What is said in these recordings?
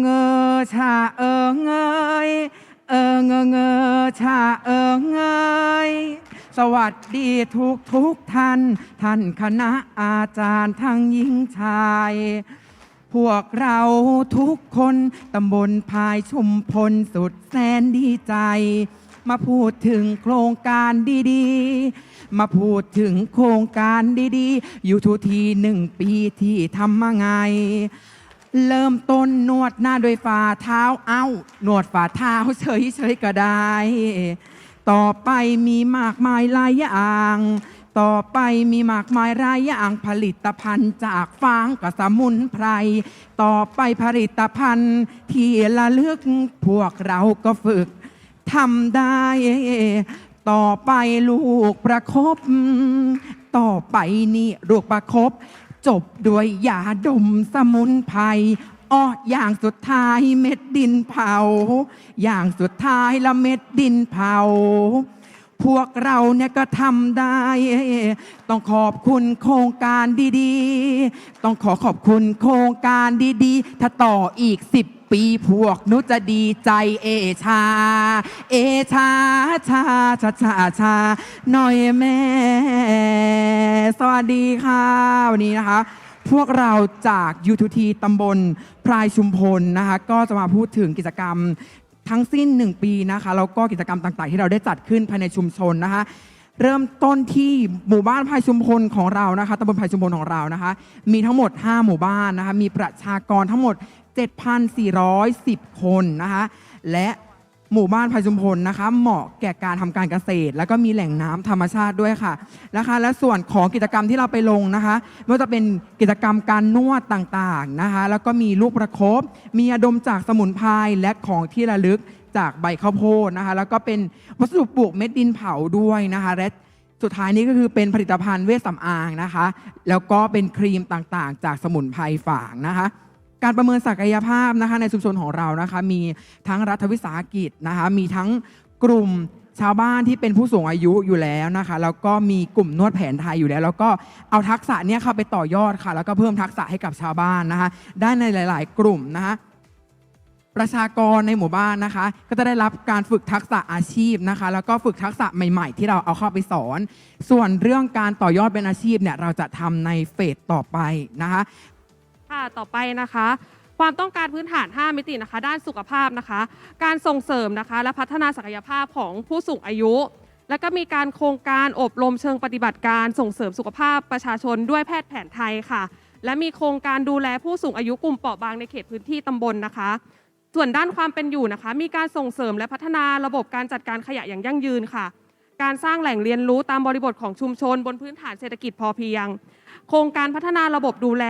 เงอชาเอิงเอยเอิงเงอเงอชาเอิงเอยสวัสดีทุกทุกท่าน ท่านคณะอาจารย์ทั้งหญิงชาย พวกเราทุกคนตำบลพายชุมพลสุดแสนดีใจ มาพูดถึงโครงการดีๆ มาพูดถึงโครงการดีๆ อยู่ทุกทีหนึ่งปีที่ทำมาไง เริ่มต้นนวดหน้าโดวยฝ่าเท้าเอ้านวดฝ่าเท้าเฉยๆก็ได้ ต่อไปมีมากมายหลายอย่าง ต่อไปมีมากมายหลายอย่างผลิตภัณฑ์จากฟางกับสมุนไพร ต่อไปผลิตภัณฑ์ที่ละลึกพวกเราก็ฝึกทำได้ ต่อไปลูกประคบต่อไปนี่ลูกประคบ จบด้วยยาดมสมุนไพรอ้ออย่างสุดท้ายเม็ดดินเผา อย่างสุดท้ายละเม็ดดินเผา พวกเราเนี่ยก็ทำได้ ต้องขอบคุณโครงการดีๆ ต้องขอขอบคุณโครงการดีๆ ถ้าต่ออีกสิบ ปีพวกนุจะดีใจเอชา เอชาชาชาชาชาหน่อยแม่ สวัสดีค่ะ วันนี้นะคะ พวกเราจาก U2T ตำบลพรายชุมพลนะคะ ก็จะมาพูดถึงกิจกรรมทั้งสิ้น 1 ปีนะคะแล้วก็กิจกรรมต่างๆ ที่เราได้จัดขึ้นภายในชุมชนนะคะ เริ่มต้นที่หมู่บ้านพายชุมพลของเรานะคะตำบลพายชุมพลของเรานะคะ มีทั้งหมด 5 หมู่บ้านนะคะ มีประชากรทั้งหมด 7,410 คนนะคะและหมู่บ้านพายชุมพลนะคะ เหมาะแก่การทำการเกษตร แล้วก็มีแหล่งน้ำธรรมชาติด้วยค่ะนะคะ และส่วนของกิจกรรมที่เราไปลงนะคะไม่ว่าจะเป็นกิจกรรมการนวดต่างๆนะคะ แล้วก็มีลูกประคบมียาดมจากสมุนไพรและของที่ระลึกจากใบข้าวโพดนะคะ แล้วก็เป็นวัสดุปลูกเม็ดดินเผาด้วยนะคะและสุดท้ายนี้ก็คือเป็นผลิตภัณฑ์เวชสำอางนะคะ แล้วก็เป็นครีมต่างๆ จากสมุนไพรฝางนะคะ การประเมินศักยภาพนะคะในชุมชนของเรานะคะมีทั้งรัฐวิสาหกิจนะคะมีทั้งกลุ่มชาวบ้านที่เป็นผู้สูงอายุอยู่แล้วนะคะแล้วก็มีกลุ่มนวดแผนไทยอยู่แล้ว แล้วก็เอาทักษะเนี้ยเข้าไปต่อยอดค่ะ แล้วก็เพิ่มทักษะให้กับชาวบ้านนะคะได้ในหลาย ๆ กลุ่มนะคะประชากรในหมู่บ้านนะคะ ก็จะได้รับการฝึกทักษะอาชีพนะคะ แล้วก็ฝึกทักษะใหม่ ๆ ที่เราเอาเข้าไปสอน ส่วนเรื่องการต่อยอดเป็นอาชีพเนี่ยเราจะทำในเฟสต่อไปนะคะ ค่ะต่อไปนะคะ ความต้องการพื้นฐาน 5 มิตินะคะ ด้านสุขภาพนะคะ การส่งเสริมนะคะ และพัฒนาศักยภาพของผู้สูงอายุ แล้วก็มีการโครงการอบรมเชิงปฏิบัติการส่งเสริมสุขภาพประชาชนด้วยแพทย์แผนไทยค่ะ และมีโครงการดูแลผู้สูงอายุกลุ่มเปราะบางในเขตพื้นที่ตำบลนะคะ ส่วนด้านความเป็นอยู่นะคะ มีการส่งเสริมและพัฒนาระบบการจัดการขยะอย่างยั่งยืนค่ะ การสร้างแหล่งเรียนรู้ตามบริบทของชุมชน บนพื้นฐานเศรษฐกิจพอเพียง โครงการพัฒนาระบบดูแล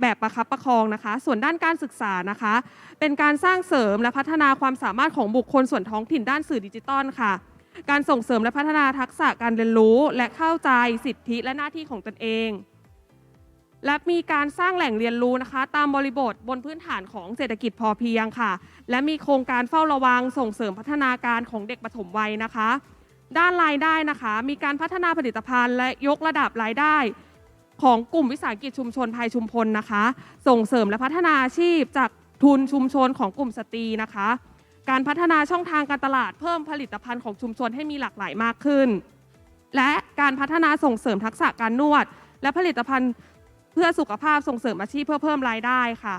แบบประคับประคองนะคะ ส่วนด้านการศึกษานะคะ เป็นการสร้างเสริมและพัฒนาความสามารถของบุคคลส่วนท้องถิ่นด้านสื่อดิจิตอลค่ะ การส่งเสริมและพัฒนาทักษะการเรียนรู้ และเข้าใจสิทธิและหน้าที่ของตนเอง และมีการสร้างแหล่งเรียนรู้นะคะ ตามบริบทบนพื้นฐานของเศรษฐกิจพอเพียงค่ะ และมีโครงการเฝ้าระวัง ส่งเสริมพัฒนาการของเด็กปฐมวัยนะคะ ด้านรายได้นะคะ มีการพัฒนาผลิตภัณฑ์และยกระดับรายได้ ของกลุ่มวิสาหกิจชุมชนภายชุมพลนะคะ ส่งเสริมและพัฒนาอาชีพจากทุนชุมชนของกลุ่มสตรีนะคะ การพัฒนาช่องทางการตลาดเพิ่มผลิตภัณฑ์ของชุมชนให้มีหลากหลายมากขึ้น และการพัฒนาส่งเสริมทักษะการนวด และผลิตภัณฑ์เพื่อสุขภาพส่งเสริมอาชีพเพื่อเพิ่มรายได้ค่ะ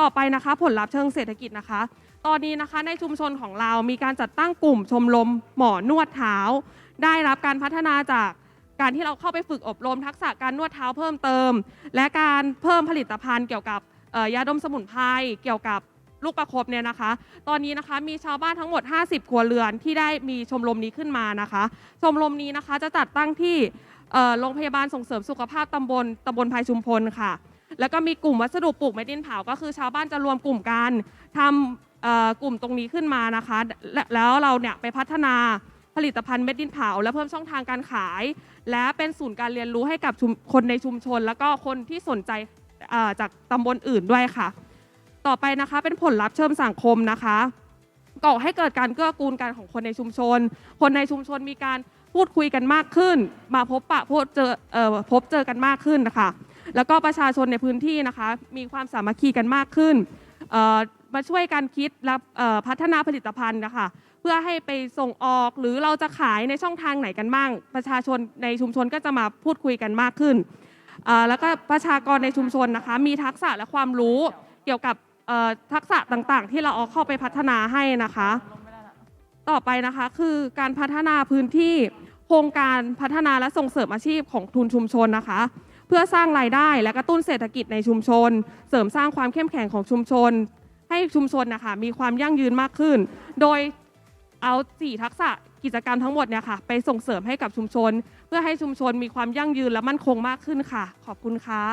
ต่อไปนะคะผลลัพธ์เชิงเศรษฐกิจนะคะ ตอนนี้นะคะในชุมชนของเรามีการจัดตั้งกลุ่มชมรมหมอนวดเท้า ได้รับการพัฒนาจาก การที่เราเข้าไปฝึกอบรมทักษะการนวดเท้าเพิ่มเติม และการเพิ่มผลิตภัณฑ์เกี่ยวกับยาดมสมุนไพรเกี่ยวกับลูกประคบเนี่ยนะคะ ตอนนี้นะคะมีชาวบ้านทั้งหมด 50 ครัวเรือนที่ได้มีชมรมนี้ขึ้นมานะคะ ชมรมนี้นะคะจะจัดตั้งที่โรงพยาบาลส่งเสริมสุขภาพตำบลตำบลภายชุมพลค่ะ แล้วก็มีกลุ่มวัสดุปลูกไม้ดินเผา ก็คือชาวบ้านจะรวมกลุ่มกันทำกลุ่มตรงนี้ขึ้นมานะคะ และแล้วเราเนี่ยไปพัฒนาผลิตภัณฑ์เม็ดดินเผา และเพิ่มช่องทางการขาย และเป็นศูนย์การเรียนรู้ให้กับคนในชุมชน แล้วก็คนที่สนใจจากตำบลอื่นด้วยค่ะ ต่อไปนะคะเป็นผลลัพธ์เชิงสังคมนะคะก่อให้เกิดการเกื้อกูลกันของคนในชุมชน คนในชุมชนมีการพูดคุยกันมากขึ้น มาพบปะพบเจอเออพบเจอกันมากขึ้นนะคะแล้วก็ประชาชนในพื้นที่นะคะ มีความสามัคคีกันมากขึ้นมาช่วยกันคิดและพัฒนาผลิตภัณฑ์นะคะ เพื่อให้ไปส่งออกหรือเราจะขายในช่องทางไหนกันบ้าง ประชาชนในชุมชนก็จะมาพูดคุยกันมากขึ้น แล้วก็ประชากรในชุมชนนะคะมีทักษะและความรู้เกี่ยวกับทักษะต่างๆ ที่เราเอาเข้าไปพัฒนาให้นะคะ ต่อไปนะคะคือการพัฒนาพื้นที่โครงการพัฒนาและส่งเสริมอาชีพของทุนชุมชนนะคะ เพื่อสร้างรายได้และกระตุ้นเศรษฐกิจในชุมชน เสริมสร้างความเข้มแข็งของชุมชน ให้ชุมชนนะคะมีความยั่งยืนมากขึ้น โดย เอาสี่ทักษะกิจกรรมทั้งหมดเนี่ยค่ะ ไปส่งเสริมให้กับชุมชน เพื่อให้ชุมชนมีความยั่งยืนและมั่นคงมากขึ้นค่ะ ขอบคุณค่ะ